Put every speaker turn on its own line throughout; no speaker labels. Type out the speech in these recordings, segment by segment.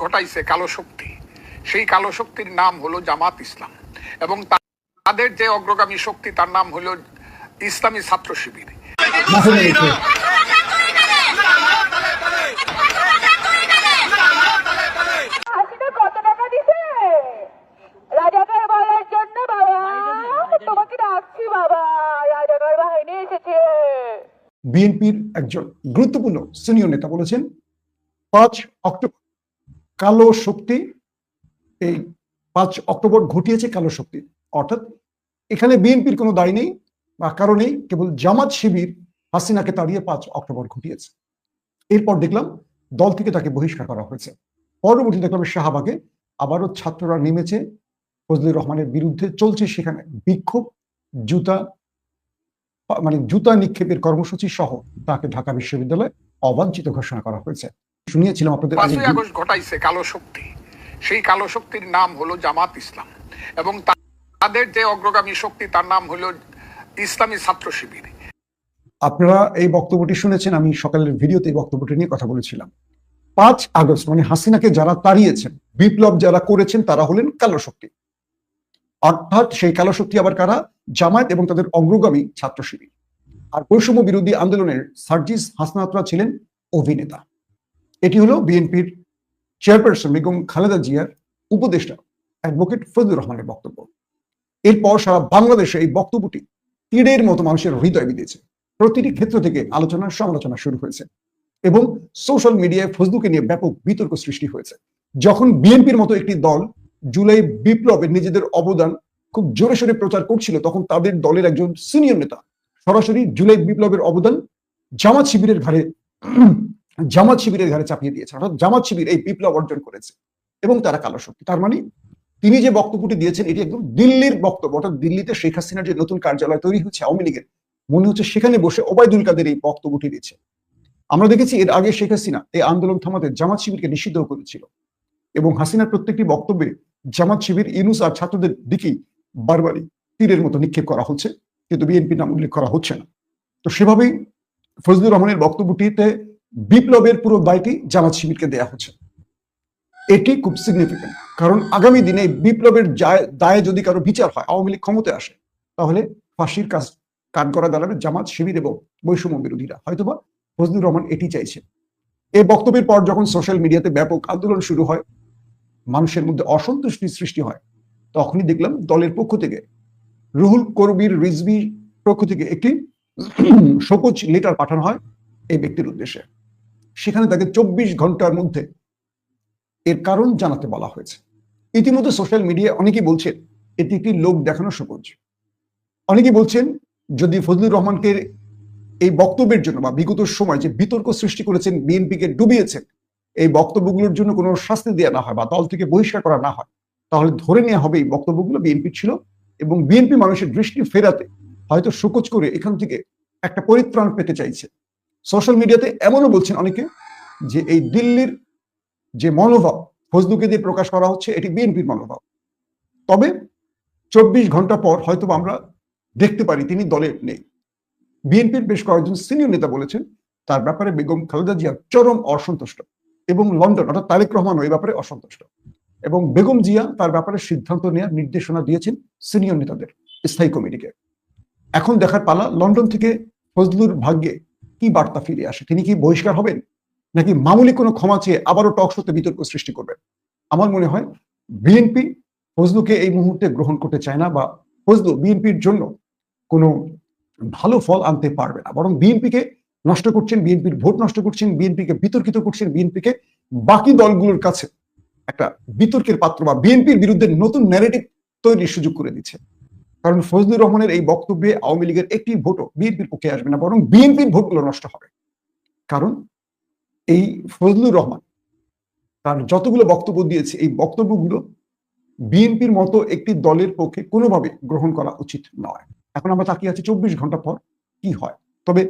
ঘটাইছে কালো শক্তি। সেই কালো শক্তির নাম হলো জামাত ইসলাম। এবং তাদের যে অগ্রগামী শক্তি তার নাম হলো ইসলামী ছাত্র শিবির।
বিএনপির একজন গুরুত্বপূর্ণ সিনিয়র নেতা বলেছেন পাঁচ অক্টোবর কালো শক্তি এই পাঁচ অক্টোবর ঘটিয়েছে কালো শক্তি। অর্থাৎ এখানে বিএনপির কোনো দায় নেই বা কারণেই কেবল জামাত শিবির হাসিনাকে তাড়িয়ে পাঁচ অক্টোবর ঘটিয়েছে। এরপর দেখলাম দল থেকে তাকে বহিষ্কার করা হয়েছে। পরবর্তী দেখলাম শাহবাগে আবারও ছাত্ররা নেমেছে। ফজলুর রহমানের বিরুদ্ধে চলছে সেখানে বিক্ষোভ, জুতা মানে জুতা নিক্ষেপের কর্মসূচি সহ তাকে ঢাকা বিশ্ববিদ্যালয়ে অবাঞ্ছিত ঘোষণা করা হয়েছে। শুনিয়েছিলাম আপনাদের
পাঁচই আগস্ট ঘটাইছে কালো শক্তি। সেই কালো শক্তির নাম হলো জামাত ইসলাম। এবং তাদের যে অগ্রগামী শক্তি তার নাম হলো ইসলামী ছাত্র শিবির।
আপনারা এই বক্তব্যটি শুনেছেন আমি সকালের ভিডিওতে এই বক্তব্যটি নিয়ে কথা বলেছিলাম। পাঁচ আগস্ট মানে হাসিনাকে যারা তাড়িয়েছেন বিপ্লব যারা করেছেন তারা হলেন কালো শক্তি। অর্থাৎ সেই কালো শক্তি আবার কারা? জামায়াত এবং তাদের অগ্রগামী ছাত্র শিবির। আর বৈষম্য বিরোধী আন্দোলনের সার্জিস হাসনাতরা ছিলেন অভিনেতা। এটি হলো বিএনপির চেয়ারপারসন বেগম খালেদা জিয়ার উপদেষ্টা অ্যাডভোকেট ফজলুর রহমানের বক্তব্য। এরপর সারা বাংলাদেশে এই বক্তব্যটি তীরের মতো মানুষের হৃদয় বিঁধেছে। প্রতিটি ক্ষেত্র থেকে আলোচনা, সমালোচনা শুরু হয়েছে এবং সোশ্যাল মিডিয়ায় ফজলুকে নিয়ে ব্যাপক বিতর্ক সৃষ্টি হয়েছে। যখন বিএনপির মতো একটি দল জুলাই বিপ্লবে নিজেদের অবদান খুব জোরে সোরে প্রচার করছিল, তখন তাদের দলের একজন সিনিয়র নেতা সরাসরি জুলাই বিপ্লবের অবদান জামাত শিবিরের ঘাড়ে জামাত শিবিরের ঘাড়ে চাপিয়ে দিয়েছে অর্থাৎ জামাত শিবির এই বিপ্লব অর্জন করেছে। এবং তারা কালো শক্তি। তার মানে তিনি যে বক্তব্যটি দিয়েছেন, এটি একদম দিল্লির বক্তব্য, অর্থাৎ দিল্লিতে শেখ হাসিনার যে নতুন কার্যালয় তৈরি হচ্ছে আওয়ামী লীগের, মনে হচ্ছে সেখানে বসে ওবায়দুল কাদের এই বক্তব্যটি দিয়েছে। আমরা দেখেছি এর আগে শেখ হাসিনা এই আন্দোলন থামাতে জামাত শিবিরকে নিষিদ্ধ করেছিল। এবং হাসিনার প্রত্যেকটি বক্তব্যে জামাত শিবির ইনুস আর ছাত্রদের দিকেই বারবারই তীরের মতো নিক্ষেপ করা হচ্ছে। কিন্তু বিএনপির নাম উল্লেখ করা হচ্ছে না। তো সেভাবেই ফজলুর রহমানের বক্তব্যটিতে বিপ্লবের পুরো দায়টি জামাত শিবিরকে দেয়া হচ্ছে। এটি খুব সিগনিফিকেন্ট কারণ আগামী দিনে বিপ্লবের দায়ে যদি কারও বিচার হয়, আওয়ামী লীগ ক্ষমতায় আসে, তাহলে ফাঁসির কাজ কাজ করা দাঁড়াবে জামাত শিবির এবং বৈষম্য বিরোধীরা। হয়তোবা ফজলুর রহমান এটি চাইছে। এই বক্তব্যের পর যখন সোশ্যাল মিডিয়াতে ব্যাপক আন্দোলন শুরু হয়, মানুষের মধ্যে অসন্তুষ্টি সৃষ্টি হয়, তখনই দেখলাম দলের পক্ষ থেকে, রুহুল করবির রিজভি পক্ষ থেকে একটি শোকজ লেটার পাঠানো হয় এই ব্যক্তির উদ্দেশ্যে। সেখানে তাকে চব্বিশ ঘণ্টার মধ্যে এর কারণ জানাতে বলা হয়েছে। ইতিমধ্যে সোশ্যাল মিডিয়ায় অনেকেই বলছেন, এটি একটি লোক দেখানো সবুজ অনেকেই বলছেন, যদি ফজলুর রহমানকে এই বক্তব্যের জন্য বা বিগত সময় যে বিতর্ক সৃষ্টি করেছেন, বিএনপিকে ডুবিয়েছেন, এই বক্তব্যগুলোর জন্য কোনো শাস্তি দেওয়া না হয় বা দল থেকে বহিষ্কার করা না হয়, তাহলে ধরে নেওয়া হবে এই বক্তব্যগুলো বিএনপি ছিল এবং বিএনপি মানুষের দৃষ্টি ফেরাতে হয়তো শোকজ করে এখান থেকে একটা পরিত্রাণ পেতে চাইছে। সোশ্যাল মিডিয়াতে এমনও বলছেন অনেকে যে এই দিল্লির যে মনোভাব ফজলুকে দিয়ে প্রকাশ করা হচ্ছে, এটি বিএনপির মনোভাব। তবে চব্বিশ ঘণ্টা পর হয়তো আমরা দেখতে পারি তিনি দলে নেই। বিএনপির বেশ কয়েকজন সিনিয়র নেতা বলেছেন, তার ব্যাপারে বেগম খালেদা জিয়া চরম অসন্তুষ্ট এবং লন্ডন, অর্থাৎ তারেক রহমান ওই ব্যাপারে অসন্তুষ্ট এবং বেগম জিয়া তার ব্যাপারে সিদ্ধান্ত নেওয়ার নির্দেশনা দিয়েছেন সিনিয়র নেতাদের, স্থায়ী কমিটিকে। এখন দেখার পালা লন্ডন থেকে ফজলুর ভাগ্যে কি বার্তা ফিরে আসে? তিনি কি বহিষ্কার হবেন? নাকি মামুলি কোনো ক্ষমা চেয়ে আবারও টক শোতে বিতর্ক সৃষ্টি করবেন? আমার মনে হয় বিএনপি ফজলুকে এই মুহূর্তে গ্রহণ করতে চায় না বা ফজলু বিএনপির জন্য কোনো ভালো ফল আনতে পারবে না। বরং বিএনপিকে নষ্ট করছেন, বিএনপির ভোট নষ্ট করছেন, বিএনপিকে বিতর্কিত করছেন, বিএনপিকে বাকি দলগুলোর কাছে একটা বিতর্কের পাত্র বা বিএনপির বিরুদ্ধে নতুন ন্যারেটিভ তৈরির সুযোগ করে দিচ্ছে। কারণ ফজলুর রহমানের এই বক্তব্যে আওয়ামী লীগের একটি ভোটও বিএনপির পক্ষে আসবে না, বরং বিএনপির ভোটগুলো নষ্ট হবে। কারণ এই ফজলুর রহমান তার যতগুলো বক্তব্য দিয়েছে, এই বক্তব্যগুলো বিএনপির মতো একটি দলের পক্ষে কোনোভাবে গ্রহণ করা উচিত নয়। এখন আমরা তাকিয়ে আছি চব্বিশ ঘণ্টা পর কি হয়? তবে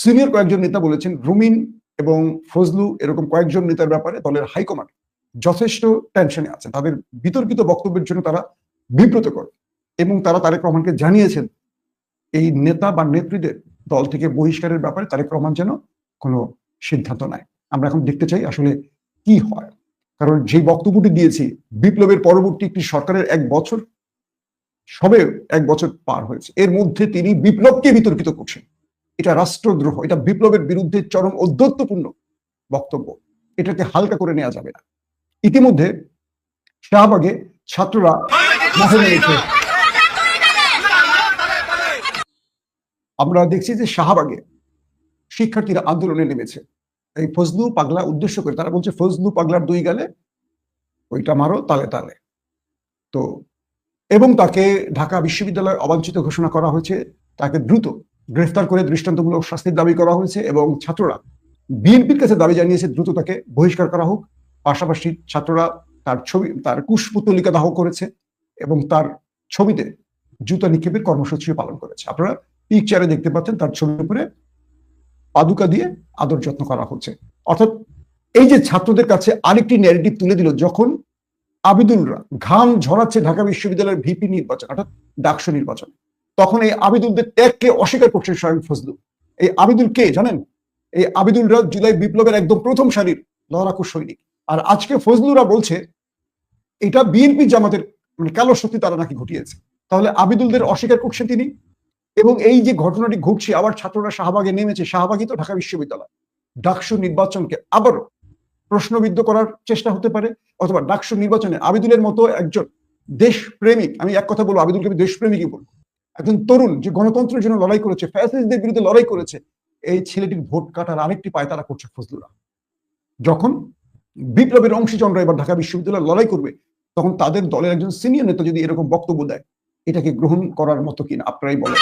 সিনিয়র কয়েকজন নেতা বলেছেন, রুমিন এবং ফজলু এরকম কয়েকজন নেতার ব্যাপারে দলের হাইকমান্ড যথেষ্ট টেনশনে আছেন তাদের বিতর্কিত বক্তব্যের জন্য তারা বিব্রতকর। এবং তারা তারেক রহমানকে জানিয়েছেন এই নেতা বা নেত্রীদের দল থেকে বহিষ্কারের ব্যাপারে তারেক রহমান যেন কোনো সিদ্ধান্ত নেয়। আমরা এখন দেখতে চাই আসলে কি হয়। কারণ যে বক্তব্যটি দিয়েছি বিপ্লবের পরবর্তী একটি সরকারের এক বছর সবে এক বছর পার হয়েছে। এর মধ্যে তিনি বিপ্লবকে বিতর্কিত করছেন। এটা রাষ্ট্রদ্রোহ এটা বিপ্লবের বিরুদ্ধে চরম ঔদ্ধত্যপূর্ণ বক্তব্য। এটাকে হালকা করে নেওয়া যাবে না। ইতিমধ্যে শাহবাগে ছাত্ররা মাঠে নেমেছে আমরা দেখছি যে শাহবাগে শিক্ষার্থীরা আন্দোলনে নেমেছে। এই ফজলু পাগলা উদ্দেশ্য করে তারা বলছে, ফজলু পাগলার দুই গালে, ওইটা মারো তালে তালে। তো এবং তাকে ঢাকা বিশ্ববিদ্যালয়ে অবাঞ্ছিত ঘোষণা করা হয়েছে, তাকে দ্রুত গ্রেফতার করে দৃষ্টান্তমূলক শাস্তির দাবি করা হয়েছে এবং ছাত্ররা বিএনপির কাছে দাবি জানিয়েছে, দ্রুত তাকে বহিষ্কার করা হোক। পাশাপাশি ছাত্ররা তার ছবি, তার কুশপুতলিকা দাহ করেছে এবং তার ছবিতে জুতা নিক্ষেপের কর্মসূচিও পালন করেছে। আপনারা পিকচারে দেখতে পাচ্ছেন, তার ছবির উপরে পাদুকা দিয়ে আদর যত্ন করা হচ্ছে। অর্থাৎ এই যে ছাত্রদের কাছে আরেকটি ন্যারেটিভ তুলে দিল, যখন আবিদুলরা ঘাম ঝরাচ্ছে ঢাকা বিশ্ববিদ্যালয়ের ভিপি নির্বাচন, অর্থাৎ ডাকসু নির্বাচন, তখন এই আবিদুলদের ত্যাগকে অস্বীকার করছেন স্বয়ং ফজলু এই আবিদুল কে জানেন? এই আবিদুলরা জুলাই বিপ্লবের একদম প্রথম সারির লড়াকু সৈনিক। আর আজকে ফজলুরা বলছে, এটা বিএনপি জামাতের মানে কালো শক্তি তারা নাকি ঘটিয়েছে। তাহলে আবিদুলদের অস্বীকার করছেন তিনি? এবং এই যে ঘটনাটি ঘটছে, আবার ছাত্ররা শাহবাগে নেমেছে। শাহবাগই তো ঢাকা বিশ্ববিদ্যালয়। ডাকসু নির্বাচনকে আবারও প্রশ্নবিদ্ধ করার চেষ্টা হতে পারে, অথবা ডাকসু নির্বাচনে আবিদুলের মতো একজন দেশপ্রেমিক, আমি এক কথা বলব, আবিদুলকে আমি দেশপ্রেমিকই বলব, একজন তরুণ যে গণতন্ত্রের জন্য লড়াই করেছে, ফ্যাসিস্টদের বিরুদ্ধে লড়াই করেছে, এই ছেলেটির ভোট কাটার আরেকটি পায় তারা করছে ফজলুরা যখন বিপ্লবের অংশীজনরা এবার ঢাকা বিশ্ববিদ্যালয়ে লড়াই করবে, তখন তাদের দলের একজন সিনিয়র নেতা যদি এরকম বক্তব্য দেয়, এটাকে গ্রহণ করার মতো কিনা, আপনারাই বলেন।